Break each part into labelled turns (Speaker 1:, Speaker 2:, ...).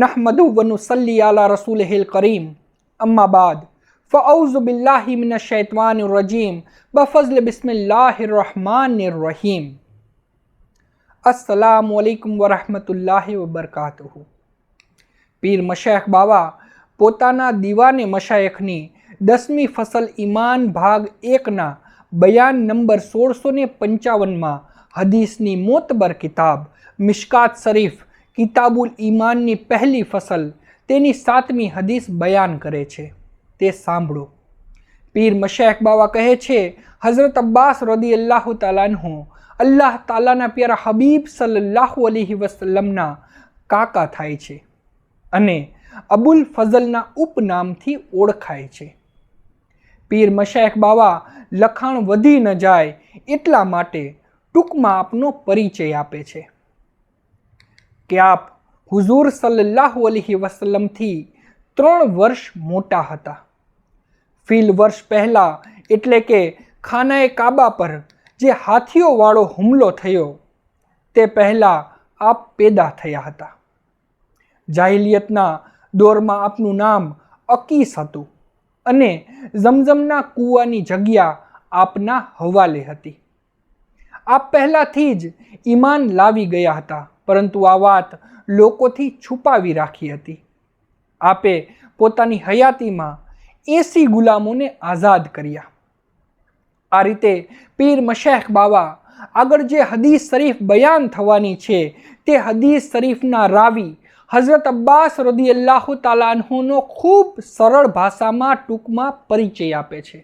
Speaker 1: نحمده ونصلي على رسوله الكريم أما بعد فأعوذ بالله من الشيطان الرجيم بفضل بسم الله الرحمن الرحيم السلام عليكم ورحمة الله وبركاته પીર મશાયખ બાવા પોતાના દીવાને મશાયખની દસમી ફસલ ઈમાન ભાગ એકના બયાન નંબર સોળસો ને પંચાવનમાં હદીસની મોતબર કિતાબ મિશકાત શરીફ કિતાબુલ ઈમાનની પહેલી ફસલ તેની સાતમી હદીસ બયાન કરે છે. તે સાંભળો. પીર મશેખ બાવા કહે છે, હઝરત અબ્બાસ રદી અલ્લાહુ તાલાનહુ અલ્લાહ તાલાના પ્યારા હબીબ સલ્લાહુ અલીહિ વસલમના કાકા થાય છે અને અબુલ ફઝલના ઉપનામથી ઓળખાય છે. પીર મશેખ બાવા, લખાણ વધી ન જાય એટલા માટે ટૂંકમાં આપનો પરિચય આપે છે. કે આપ હુઝુર સલ્લાહુ અલહી વસલમથી ત્રણ વર્ષ મોટા હતા. ફીલ વર્ષ પહેલાં એટલે કે ખાનાએ કાબા પર જે હાથીઓવાળો હુમલો થયો, તે પહેલાં આપ પેદા થયા હતા. જાહિલિયતના દોરમાં આપનું નામ અકીસ હતું અને ઝમઝમના કૂવાની જગ્યા આપના હવાલે હતી. આપ પહેલાંથી જ ઈમાન લાવી ગયા હતા. પરંતુ આ વાત લોકોથી છુપાવી રાખી હતી. આપે પોતાની હયાતીમાં એસી ગુલામોને આઝાદ કર્યા. આ રીતે પીર મશેખ બાવા આગળ જે હદીસ શરીફ બયાન થવાની છે તે હદીસ શરીફના રાવી હઝરત અબ્બાસ રદી અલ્લાહ તાલાનહોનો ખૂબ સરળ ભાષામાં ટૂંકમાં પરિચય આપે છે.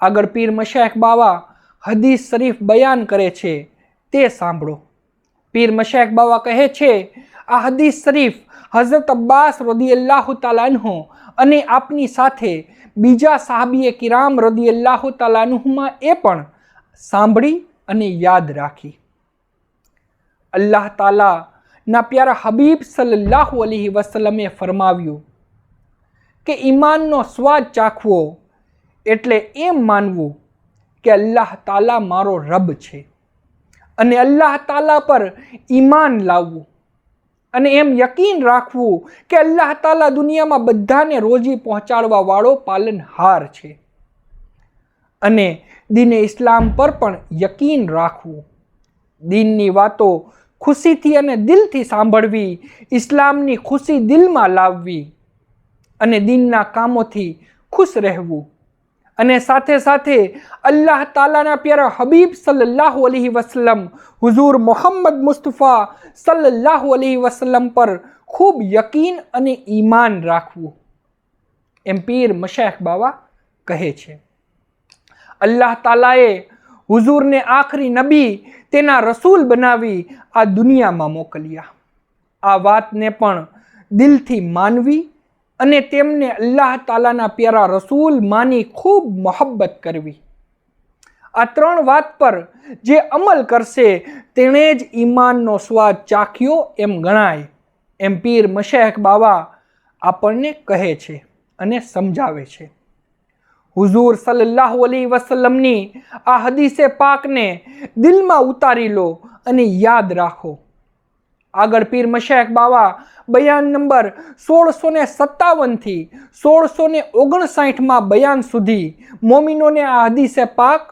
Speaker 1: આગળ પીર મશેખ બાવા હદીસ શરીફ બયાન કરે છે તે સાંભળો. પીર મશાયખ બાવા કહે છે, આ હદીસ શરીફ હઝરત અબ્બાસ રદી અલ્લાહુ તાલાનહુ અને આપની સાથે બીજા સાહબીએ કિરામ રદી અલ્લાહુ તાલાનહુમાં એ પણ સાંભળી અને યાદ રાખી. અલ્લાહ તાલા ના પ્યારા હબીબ સલ્લાહુ અલીહી વસલમે ફરમાવ્યું કે ઈમાનનો સ્વાદ ચાખવો એટલે એમ માનવું કે અલ્લાહ તાલા મારો રબ છે. અને અલ્લાહ તાલા પર ઈમાન લાવવું. અને એમ યકીન રાખવું કે અલ્લાહ તાલા દુનિયામાં બધાને રોજી પહોંચાડવા વાળો પાલનહાર છે. અને દિને ઇસ્લામ પર પણ યકીન રાખવું. દિનની વાતો ખુશીથી અને દિલથી સાંભળવી, ઇસ્લામની ખુશી દિલમાં લાવવી અને દિનના કામોથી ખુશ રહેવું. અને સાથે સાથે અલ્લાહ તાલાના પ્યારા હબીબ સલ્લાહ અલહી વસલમ હુઝુર મોહમ્મદ મુસ્તફા સલ્લાહ અલહી વસલમ પર ખૂબ યકીન અને ઈમાન રાખવું, એમ પીર મશેખ બાવા કહે છે. અલ્લાહ તાલાએ હુઝુરને આખરી નબી તેના રસૂલ બનાવી આ દુનિયામાં મોકલ્યા. આ વાતને પણ દિલથી માનવી અને તેમને અલ્લાહ તાલાના પ્યારા રસૂલ માની ખૂબ મોહબ્બત કરવી. આ ત્રણ વાત પર જે અમલ કરશે, તેણે જ ઈમાનનો સ્વાદ ચાખ્યો એમ ગણાય. એમ પીર મશેખ બાવા આપણને કહે છે અને સમજાવે છે. હુઝુર સલ્લાહુ અલી વસલમની આ હદીસે પાકને દિલમાં ઉતારી લો અને યાદ રાખો. આગળ પીર મશેખ બાવા, બયાન નંબર સોળસો ને સત્તાવનથી સોળસો ને ઓગણસાઠમાં બયાન સુધી મોમિનોને આ હદીસે પાક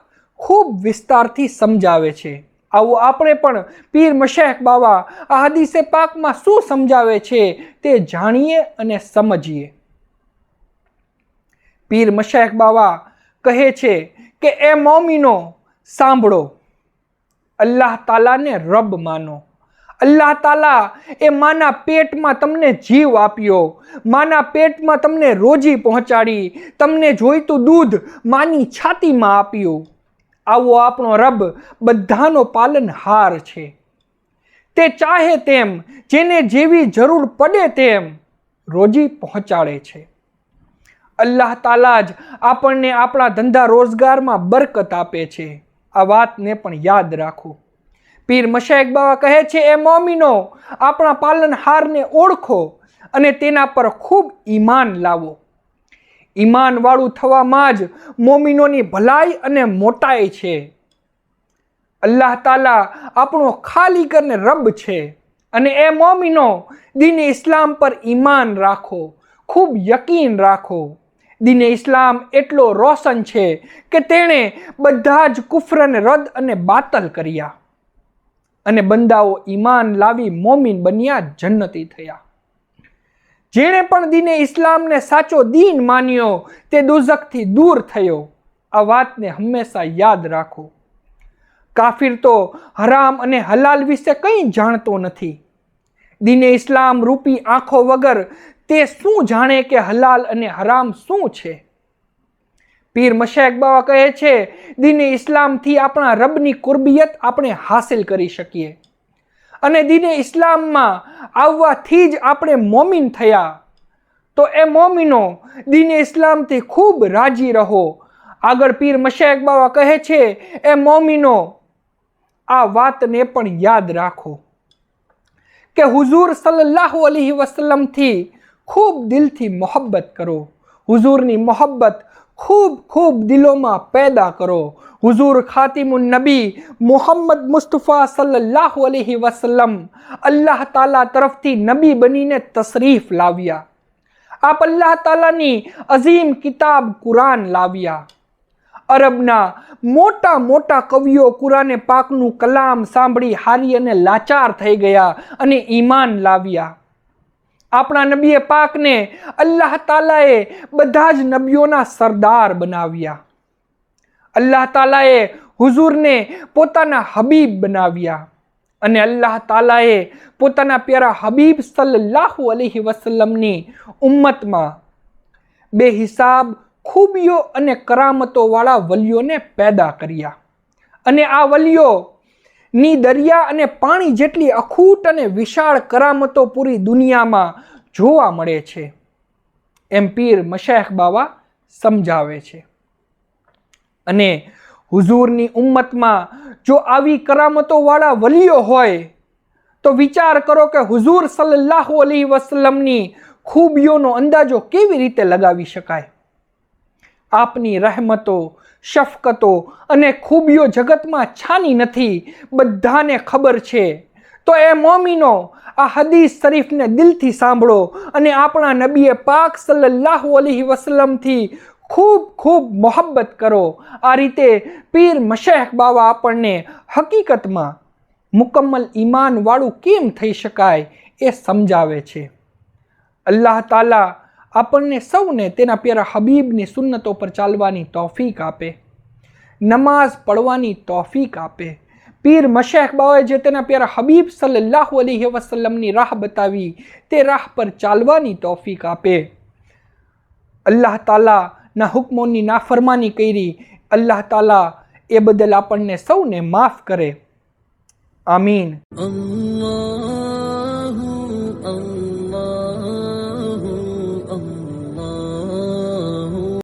Speaker 1: ખૂબ વિસ્તારથી સમજાવે છે. આવું આપણે પણ પીર મશેખ બાવા આ હદીસે પાકમાં શું સમજાવે છે તે જાણીએ અને સમજીએ. પીર મશેખ બાવા કહે છે કે, એ મોમિનો, સાંભળો. અલ્લાહ તાલાને રબ માનો. અલ્લાહ તાલા એ માના પેટમાં તમને જીવ આપ્યો. માના પેટમાં તમને રોજી પહોંચાડી. તમને જોઈતું દૂધ માની છાતીમાં આપ્યું. આવો આપણો રબ બધાનો પાલનહાર છે. તે ચાહે તેમ, જેને જેવી જરૂર પડે તેમ રોજી પહોંચાડે છે. અલ્લાહ તાલા જ આપણને આપણા ધંધા રોજગારમાં બરકત આપે છે. આ વાતને પણ યાદ રાખો. પીર મશાયક બાવા કહે છે, એ મોમીનો, આપણા પાલનહારને ઓળખો અને તેના પર ખૂબ ઈમાન લાવો. ઈમાનવાળું થવામાં જ મોમીનોની ભલાઈ અને મોટાઈ છે. અલ્લાહ તાલા આપણો ખાલી કરીને રબ છે અને એ મોમીનો દિને ઇસ્લામ પર ઈમાન રાખો, ખૂબ યકીન રાખો. દિને ઇસ્લામ એટલો રોશન છે કે તેણે બધા જ કુફરને રદ અને બાતલ કર્યા. અને બંદાઓ ઈમાન લાવી મોમિન બન્યા જન્નતી થયા. જેણે પણ દીને ઇસ્લામને સાચો દીન માન્યો, તે દુઝકથી દૂર થયો. આ વાતને હંમેશા યાદ રાખો. કાફિર તો હરામ અને હલાલ વિશે કંઈ જાણતો નથી. દીને ઇસ્લામ રૂપી આંખો વગર તે શું જાણે કે હલાલ અને હરામ શું છે? પીર મશાક બાવા કહે છે, દીને ઇસ્લામથી આપણા રબની કુર્બિયત આપણે હાસિલ કરી શકીએ. અને દીને ઇસ્લામમાં આવવાથી જ આપણે મોમિન થયા. તો એ મોમિનો, દીને ઇસ્લામથી ખૂબ રાજી રહો. આગળ પીર મશાક બાવા કહે છે, એ મોમિનો, આ વાતને પણ યાદ રાખો કે હુઝુર સલ્લાહુ અલીહ વસલમથી ખૂબ દિલથી મોહબ્બત કરો. હુઝુરની મોહબ્બત ખૂબ ખૂબ દિલોમાં પેદા કરો. હુઝુર ખાતિમુન નબી મોહમ્મદ મુસ્તફા સલ્લલ્લાહુ અલહી વસલમ અલ્લાહ તાલા તરફથી નબી બનીને તશરીફ લાવ્યા. આપ અલ્લાહ તાલાની અઝીમ કિતાબ કુરાન લાવ્યા. અરબના મોટા મોટા કવિઓ કુરાને પાકનું કલામ સાંભળી હારી અને લાચાર થઈ ગયા અને ઈમાન લાવ્યા. આપણા નબીએ પાકને અલ્લાહ તાલાએ બધા જ નબીઓના સરદાર બનાવ્યા. અલ્લાહ તાલાએ હુઝુરને પોતાના હબીબ બનાવ્યા અને અલ્લાહ તાલાએ પોતાના પ્યારા હબીબ સલ્લાહુ અલૈહિ વસલ્લમની ઉમ્મતમાં બે હિસાબ ખૂબીઓ અને કરામતોવાળા વલીઓને પેદા કર્યા. અને આ વલીઓ ની દરિયા અને પાણી જેટલી અખૂટ અને વિશાળ કરામતો પૂરી દુનિયામાં જોવા મળે છે. એમ પીર મશેખ બાવા સમજાવે છે. અને હુઝુરની ઉમ્મતમાં જો આવી કરામતોવાળા વલીઓ હોય, તો વિચાર કરો કે હુઝુર સલ્લલ્લાહુ અલી વસલમની ખૂબીઓનો અંદાજો કેવી રીતે લગાવી શકાય? આપની રહેમતો, શફકતો અને ખૂબીઓ જગતમાં છાની નથી, બધાને ખબર છે. તો એ મોમીનો, આ હદીસ શરીફને દિલથી સાંભળો અને આપણા નબીએ પાક સલ્લલ્લાહુ અલૈહિ વસલમથી ખૂબ ખૂબ મોહબ્બત કરો. આ રીતે પીર મશેખ બાવા આપણને હકીકતમાં મુકમ્મલ ઈમાનવાળું કેમ થઈ શકાય એ સમજાવે છે. અલ્લાહ તાલા આપણને સૌને તેના પ્યારા હબીબની સુન્નતો પર ચાલવાની તોફીક આપે. નમાઝ પડવાની તોફીક આપે. પીર મશેખ બાવાએ જે તેના પ્યારા હબીબ સલ્લલ્લાહુ અલૈહિ વસલમની રાહ બતાવી, તે રાહ પર ચાલવાની તોફીક આપે. અલ્લાહ તાલાના હુકમોની નાફરમાની કરી, અલ્લાહ તાલા એ બદલ આપણને સૌને માફ કરે. આમીન.